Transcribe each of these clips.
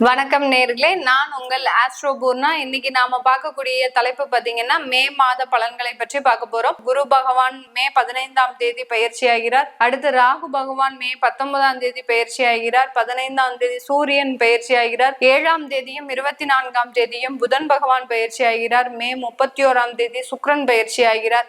வணக்கம் நேர்களே. நான் உங்கள் ஆஸ்ட்ரோபூர்னா இன்னைக்கு நாம பார்க்கக்கூடிய தலைப்பு பாத்தீங்கன்னா மே மாத பலன்களை பற்றி பார்க்க போறோம். குரு பகவான் மே பதினைந்தாம் தேதி பயிற்சி ஆகிறார். அடுத்து ராகு பகவான் மே பத்தொன்பதாம் தேதி பயிற்சி ஆகிறார். பதினைந்தாம் தேதி சூரியன் பயிற்சி ஆகிறார். ஏழாம் தேதியும் இருபத்தி நான்காம் தேதியும் புதன் பகவான் பயிற்சி ஆகிறார். மே முப்பத்தி ஓராம் தேதி சுக்ரன் பயிற்சி ஆகிறார்.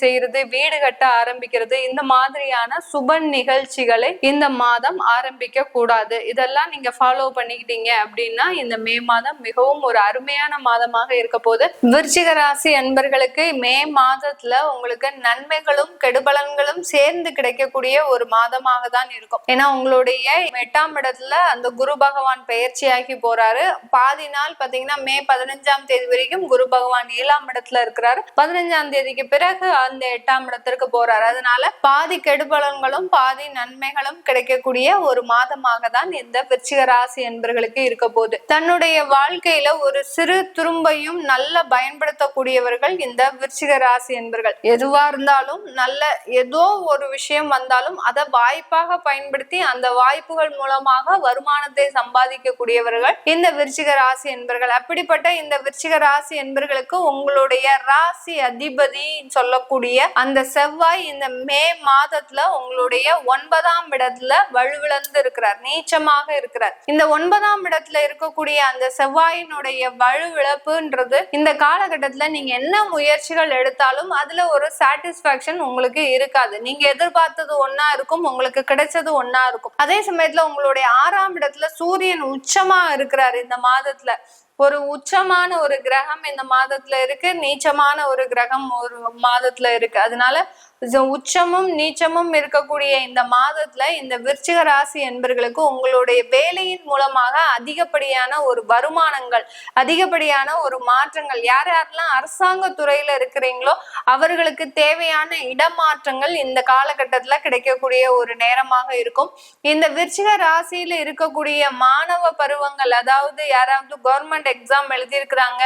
செய்யறது வீடு கட்ட ஆரம்பிக்கிறது இந்த மாதிரியான சுப நிகழ்ச்சிகளை இந்த மாதம் ஆரம்பிக்க கூடாது. இதெல்லாம் நீங்க ஃபாலோ பண்ணிக்கிட்டீங்க அப்படின்னா இந்த மே மாதம் மிகவும் ஒரு அருமையான மாதமாக இருக்க போது விருச்சிக ராசி அன்பர்களுக்கு மே மாதத்துல உங்களுக்கு நன்மைகளும் கெடுபலன்களும் சேர்ந்து கிடைக்கக்கூடிய ஒரு மாதமாக தான் இருக்கும். ஏன்னா உங்களுடைய எட்டாம் இடத்துல அந்த குரு பகவான் பயிற்சியாகி போறாரு. பாதி நாள் பாத்தீங்கன்னா மே பதினஞ்சாம் தேதி வரைக்கும் குரு பகவான் ஏழாம் இடத்துல இருக்கிறாரு. பதினஞ்சாம் தேதிக்கு பிறகு அந்த எட்டாம் இடத்திற்கு போறாரு. அதனால பாதி கெடுபலன்களும் பாதி நன்மைகளும் கிடைக்கக்கூடிய ஒரு மாதமாக தான் இந்த விருச்சிக ராசி என்பர்களுக்கு இருக்க போகுது. தன்னுடைய வாழ்க்கையில ஒரு சிறு துரும்பையும் நல்ல பயன்படுத்தக்கூடியவர்கள் இந்த விருச்சிக ராசி என்பர்கள். எதுவா இருந்தாலும் நல்ல ஏதோ ஒரு விஷயம் வந்தாலும் அதை வாய்ப்பாக பயன்படுத்தி அந்த வாய்ப்புகள் மூலமாக வருமானத்தை சம்பாதிக்கக்கூடியவர்கள் இந்த விருச்சிக ராசி என்பர்கள். அப்படிப்பட்ட இந்த விருச்சிக ராசி என்பர்களுக்கு உங்களுடைய ராசி அதிபதி சொல்லக்கூடிய அந்த செவ்வாய் இந்த மே மாதத்துல உங்களுடைய ஒன்பதாம் இடத்துல வலுவிழந்து இருக்கிறார் நீச்சமாக இருக்கிறார். இந்த ஒன்பதாம் இடத்துல இருக்கக்கூடிய அந்த செவ்வாயினுடைய வலுவிழப்புன்றது இந்த காலகட்டத்துல நீங்க என்ன முயற்சிகள் எடுத்தாலும் அதுல ஒரு சாட்டிஸ்பாக்சன் உங்களுக்கு இருக்காது. நீங்க எதிர்பார்த்தது ஒன்னா இருக்கும் உங்களுக்கு கிடைச்சது ஒன்னா இருக்கும். அதே சமயத்துல உங்களுடைய ஆறாம் இடத்துல சூரியன் உச்சமா இருக்கிறாரு இந்த மாதத்துல. ஒரு உச்சமான ஒரு கிரகம் இந்த மாதத்துல இருக்கு நீச்சமான ஒரு கிரகம் ஒரு மாதத்துல இருக்கு. அதனால உச்சமும் நீச்சமும் இருக்கக்கூடிய இந்த மாதத்துல இந்த விருச்சிக ராசி என்பர்களுக்கு உங்களுடைய வேலையின் மூலமாக அதிகப்படியான ஒரு வருமானங்கள் அதிகப்படியான ஒரு மாற்றங்கள். யார் யாரெல்லாம் அரசாங்க துறையில இருக்கிறீங்களோ அவர்களுக்கு தேவையான இடமாற்றங்கள் இந்த காலகட்டத்துல கிடைக்கக்கூடிய ஒரு நேரமாக இருக்கும். இந்த விருச்சிக ராசியில இருக்கக்கூடிய மாணவ பருவங்கள் அதாவது யாராவது கவர்மெண்ட் எக்ஸாம் எழுதியிருக்கிறாங்க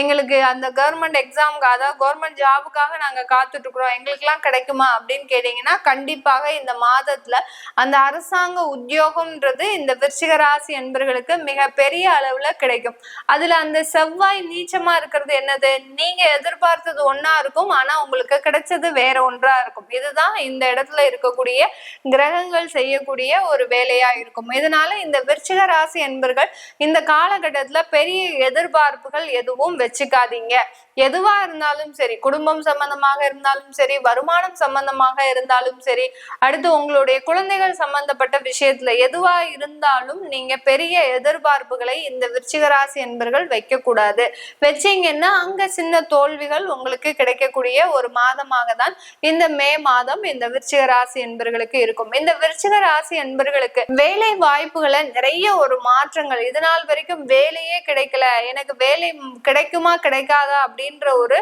எங்களுக்கு அந்த கவர்மெண்ட் எக்ஸாமுக்கு அதாவது கவர்மெண்ட் ஜாபுக்காக நாங்க காத்துட்டு இருக்கிறோம். எங்களுக்கெல்லாம் கிடைக்குமா அப்படின்னு கேட்டீங்கன்னா கண்டிப்பாக இந்த மாதத்துல அந்த அரசாங்க உத்தியோகம்ன்றது இந்த விருச்சிக ராசி என்பர்களுக்கு மிக பெரிய அளவுல கிடைக்கும். அதுல அந்த செவ்வாய் நீச்சமா இருக்கிறது என்னது? நீங்க எதிர்பார்த்தது ஒன்னா இருக்கும் ஆனா உங்களுக்கு கிடைச்சது வேற ஒன்றா இருக்கும். இதுதான் இந்த இடத்துல இருக்கக்கூடிய கிரகங்கள் செய்யக்கூடிய ஒரு வேலையா இருக்கும். இதனால இந்த விருச்சிக ராசி என்பர்கள் இந்த காலகட்டத்துல பெரிய எதிர்பார்ப்புகள் எதுவும் வச்சுக்காதீங்க. எதுவா இருந்தாலும் சரி குடும்பம் சம்பந்தமாக இருந்தாலும் சரி திருமணம் சம்பந்தமாக இருந்தாலும் சரி அடுத்து உங்களுடைய குழந்தைகள் சம்பந்தப்பட்ட விஷயத்துல எதுவா இருந்தாலும் நீங்க பெரிய எதிர்பார்ப்புகளை இந்த விருச்சிகராசி என்பர்கள் வைக்க கூடாது வச்சீங்கன்னா அங்க சின்ன தோல்விகள் உங்களுக்கு கிடைக்கக்கூடிய ஒரு மாதமாக தான் இந்த மே மாதம் இந்த விருச்சிக ராசி என்பர்களுக்கு இருக்கும். இந்த விருச்சிக ராசி என்பர்களுக்கு வேலை வாய்ப்புகளை நிறைய ஒரு மாற்றங்கள். இது நாள் வரைக்கும் வேலையே கிடைக்கல. எனக்கு வேலை கிடைக்குமா கிடைக்காதா அப்படின்ற ஒரு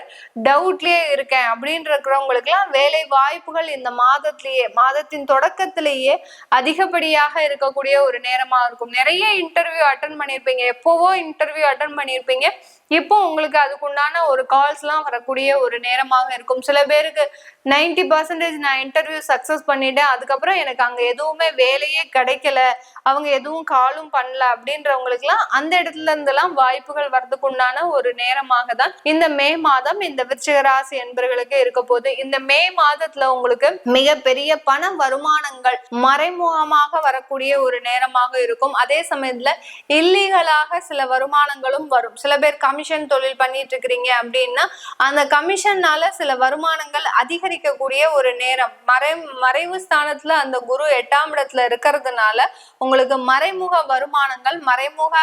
டவுட்லயே இருக்கேன் அப்படின்னு இருக்கிறவங்களுக்கு எல்லாம் வேலை வாய்ப்புகள் இந்த மாதத்திலேயே மாதத்தின் தொடக்கத்திலேயே அதிகப்படியாக இருக்கக்கூடிய ஒரு நேரமா இருக்கும். நிறைய இன்டர்வியூ அட்டன் பண்ணியிருப்பீங்க. எப்போவோ இன்டர்வியூ அட்டன் பண்ணியிருப்பீங்க. இப்போ உங்களுக்கு அதுக்குண்டான ஒரு கால்ஸ்லாம் வரக்கூடிய ஒரு நேரமாக இருக்கும். சில பேருக்கு நைன்டி பர்சன்டேஜ் நான் இன்டர்வியூ சக்ஸஸ் பண்ணிட்டேன். அதுக்கப்புறம் எனக்கு அங்கே எதுவுமே வேலையே கிடைக்கல. அவங்க எதுவும் காலும் பண்ணல அப்படின்றவங்களுக்குலாம் அந்த இடத்துல இருந்தெல்லாம் வாய்ப்புகள் வரதுக்குண்டான ஒரு நேரமாக தான் இந்த மே மாதம் இந்த விருச்சிக ராசி என்பர்களுக்கு இருக்க போது இந்த மே மாதத்துல உங்களுக்கு மிகப்பெரிய பண வருமானங்கள் மறைமுகமாக வரக்கூடிய ஒரு நேரமாக இருக்கும். அதே சமயத்துல இல்லீகலாக சில வருமானங்களும் வரும். சில பேர் கமிஷன் தொழில் பண்ணிட்டு இருக்கிறீங்க அப்படின்னா அந்த கமிஷன்னால சில வருமானங்கள் அதிகரிக்கக்கூடிய ஒரு நேரம். மறை மறைவு ஸ்தானத்துல அந்த குரு எட்டாம் இடத்துல இருக்கிறதுனால உங்களுக்கு மறைமுக வருமானங்கள் மறைமுக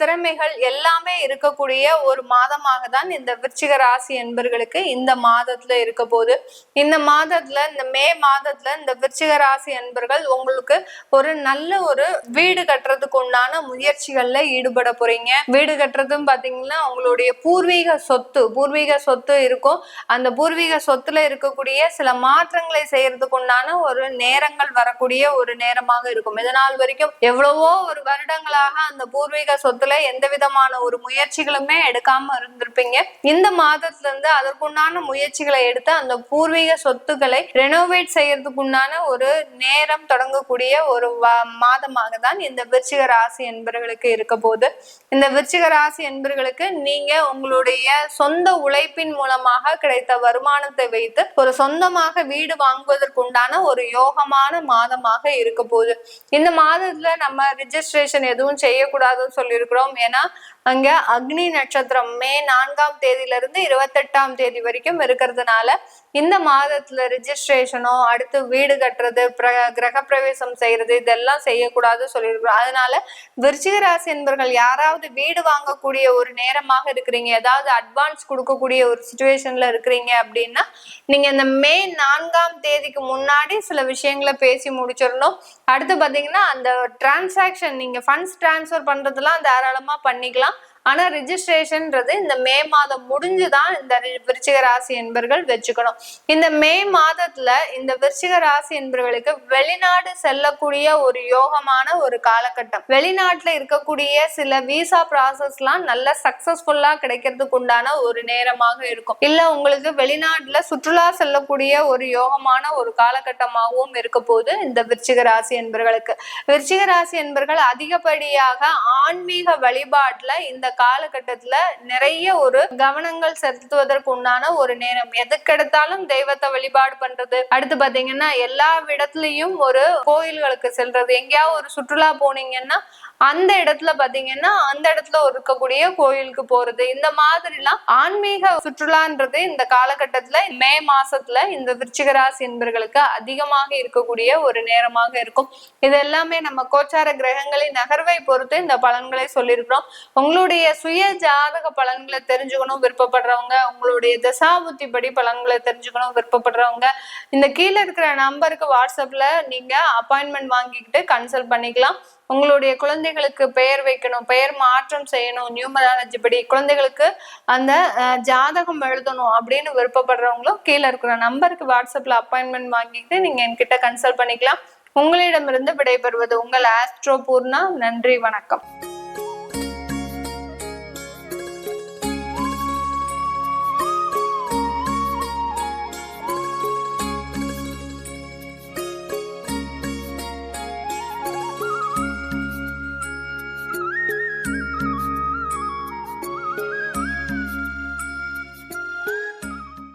திறமைகள் எல்லாமே இருக்கக்கூடிய ஒரு மாதமாக தான் இந்த விருச்சிக ராசி என்பர்களுக்கு இந்த மாதத்துல இருக்க போது இந்த மாதத்துல இந்த மே மாதத்துல இந்த விருச்சிக ராசி அன்பர்கள் உங்களுக்கு ஒரு நல்ல ஒரு வீடு கட்டுறதுக்கு உண்டான முயற்சிகள்ல ஈடுபட போறீங்க. வீடு கட்டுறதும் பாத்தீங்கன்னா உங்களுடைய பூர்வீக சொத்து பூர்வீக சொத்து இருக்கும். அந்த பூர்வீக சொத்துல இருக்கக்கூடிய சில மாற்றங்களை செய்யறதுக்கு உண்டான ஒரு நேரங்கள் வரக்கூடிய ஒரு நேரமாக இருக்கும். இதனால் வரைக்கும் எவ்வளவோ ஒரு வருடங்களாக அந்த பூர்வீக சொத்துல எந்த விதமான ஒரு முயற்சிகளுமே எடுக்காம இருந்திருப்பீங்க. இந்த மாதத்துல இருந்து அதற்குண்டான முயற்சி முயற்சிகளை எடுத்து அந்த பூர்வீக சொத்துக்களை ரெனோவேட் செய்யறதுக்கு உண்டான ஒரு நேரம் தொடங்கக்கூடிய ஒரு மாதமாக தான் இந்த விருச்சிக ராசி என்பவர்களுக்கு இருக்க போது இந்த விருச்சிக ராசி என்பவர்களுக்கு நீங்க உங்களுடைய சொந்த உழைப்பின் மூலமாக கிடைத்த வருமானத்தை வைத்து ஒரு சொந்தமாக வீடு வாங்குவதற்கு உண்டான ஒரு யோகமான மாதமாக இருக்க போகுது. இந்த மாதத்துல நம்ம ரிஜிஸ்ட்ரேஷன் எதுவும் செய்யக்கூடாதுன்னு சொல்லியிருக்கிறோம். ஏன்னா அங்க அக்னி நட்சத்திரம் மே நான்காம் தேதியிலிருந்து இருபத்தெட்டாம் தேதி வரைக்கும் இருக்கிறதுனால இந்த மாதத்துல ரிஜிஸ்ட்ரேஷனோ அடுத்து வீடு கட்டுறது பிர கிரக பிரவேசம் செய்யறது இதெல்லாம் செய்யக்கூடாது சொல்லியிருக்கிறோம். அதனால விருச்சிக ராசி என்பவர்கள் யாராவது வீடு வாங்கக்கூடிய ஒரு நேரமாக இருக்கிறீங்க ஏதாவது அட்வான்ஸ் கொடுக்கக்கூடிய ஒரு சுச்சுவேஷன்ல இருக்கிறீங்க அப்படின்னா நீங்க இந்த மே நான்காம் தேதிக்கு முன்னாடி சில விஷயங்களை பேசி முடிச்சிடணும். அடுத்து பாத்தீங்கன்னா அந்த டிரான்சாக்ஷன் நீங்க ஃபண்ட்ஸ் டிரான்ஸ்ஃபர் பண்றதெல்லாம் தாராளமா பண்ணிக்கலாம். ஆனா ரிஜிஸ்ட்ரேஷன்ன்றது இந்த மே மாதம் முடிஞ்சுதான் இந்த விருச்சிக ராசி என்பர்கள் வச்சுக்கணும். இந்த மே மாதத்துல இந்த விருச்சிக ராசி என்பவர்களுக்கு வெளிநாடு செல்லக்கூடிய ஒரு யோகமான ஒரு காலகட்டம். வெளிநாட்டுல இருக்கக்கூடிய சில விசா ப்ராசஸ்லாம் நல்ல சக்சஸ்ஃபுல்லா கிடைக்கிறதுக்கு உண்டான ஒரு நேரமாக இருக்கும். இல்ல உங்களுக்கு வெளிநாட்டுல சுற்றுலா செல்லக்கூடிய ஒரு யோகமான ஒரு காலகட்டமாகவும் இருக்க போது இந்த விருச்சிக ராசி என்பர்களுக்கு. விருச்சிக ராசி என்பர்கள் அதிகப்படியாக ஆன்மீக வழிபாட்டுல இந்த காலகட்டத்துல நிறைய ஒரு கவனங்கள் செலுத்துவதற்கு உண்டான ஒரு நேரம். எதுக்கெடுத்தாலும் தெய்வத்தை வழிபாடு பண்றது. அடுத்து பாத்தீங்கன்னா எல்லா இடத்துலயும் ஒரு கோயில்களுக்கு செல்றது. எங்கேயாவது ஒரு சுற்றுலா போனீங்கன்னா அந்த இடத்துல பாத்தீங்கன்னா அந்த இடத்துல இருக்கக்கூடிய கோயிலுக்கு போறது இந்த மாதிரிலாம் ஆன்மீக சுற்றுலான்றது இந்த காலகட்டத்துல மே மாசத்துல இந்த விருச்சிக ராசி என்பர்களுக்கு அதிகமாக இருக்கக்கூடிய ஒரு நேரமாக இருக்கும். இது எல்லாமே நம்ம கோச்சார கிரகங்களின் நகர்வை பொறுத்து இந்த பலன்களை சொல்லியிருக்கிறோம். உங்களுடைய சுய ஜாதக பலன்களை தெரிஞ்சுக்கணும் விருப்பப்படுறவங்க உங்களுடைய தசாபுத்தி படி பலன்களை தெரிஞ்சுக்கணும் விருப்பப்படுறவங்க இந்த கீழே இருக்கிற நம்பருக்கு வாட்ஸ்அப்ல நீங்க அப்பாயின்மெண்ட் வாங்கிக்கிட்டு கன்சல்ட் பண்ணிக்கலாம். உங்களுடைய குழந்தைகளுக்கு பெயர் வைக்கணும் பெயர் மாற்றம் செய்யணும் நியூமராலஜி படி குழந்தைகளுக்கு அந்த ஜாதகம் எழுதணும் அப்படின்னு விருப்பப்படுறவங்களும் கீழே இருக்கிற நம்பருக்கு வாட்ஸ்அப்ல அப்பாயின்மெண்ட் வாங்கிட்டு நீங்க என்கிட்ட கன்சல்ட் பண்ணிக்கலாம். உங்களிடமிருந்து விடைபெறுவது உங்கள் ஆஸ்ட்ரோ பூர்ணா. நன்றி வணக்கம்.